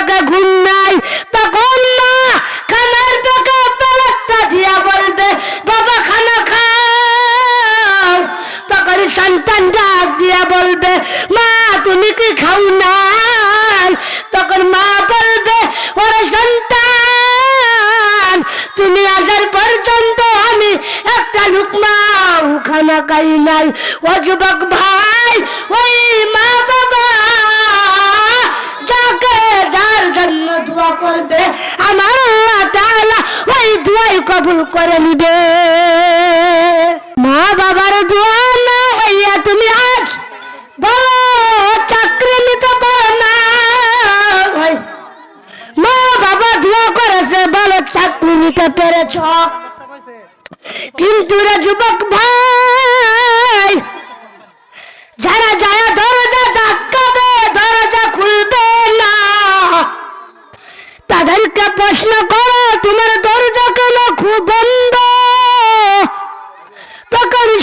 আমার ঘুম নাই, তখন মা খানার টাকা পেলাটা দিয়া বলবে, বাবা, খানা খাও। তখন সন্তান ডাক দিয়া বলবে, মা, তুমি কি খাও নাই? তখন মা বলবে, ওরে সন্তান, তুমি আসার পর্যন্ত আমি একটা লুকমাও খানা খাই নাই। ও যুবক ভাই, ওই কবুল করে নিবে। মা বাবার দোয়া হইয়া তুমি আজ চাকরি নিতে পারো না। মা বাবা দোয়া করেছে বলো চাকরি নিতে পেরেছ। কিন্তু যুবক ভাই, যারা যারা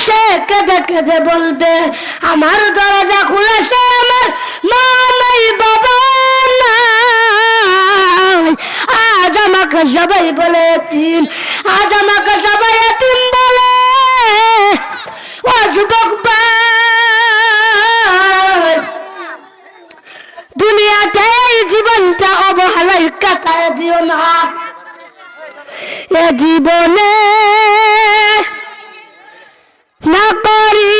সে কেঁদে কেঁদে বলবে, আমার দরজা খুলেছে, আমার মা নাই, বাবা আজ আমাকে সবাই বলে এতিম, আজ আমাকে সবাই এতিম বলে। ও যুবক দুনিয়াতে এই জীবনটা অবহেলায় কাটায় দিও না। এ জীবনে না করিলাম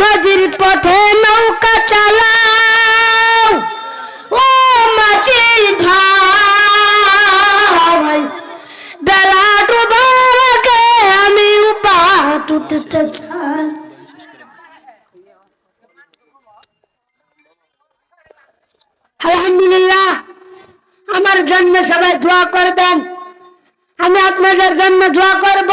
নদীর পথে নৌকা চালাও। ও মাঝির ভাই, বেলা ডুবার আগে আমি উপাট উঠতে চাই। আলহামদুলিল্লাহ, আমার জন্য সবাই দোয়া করবেন। আমি আপনাদের জন্য দোয়া করব।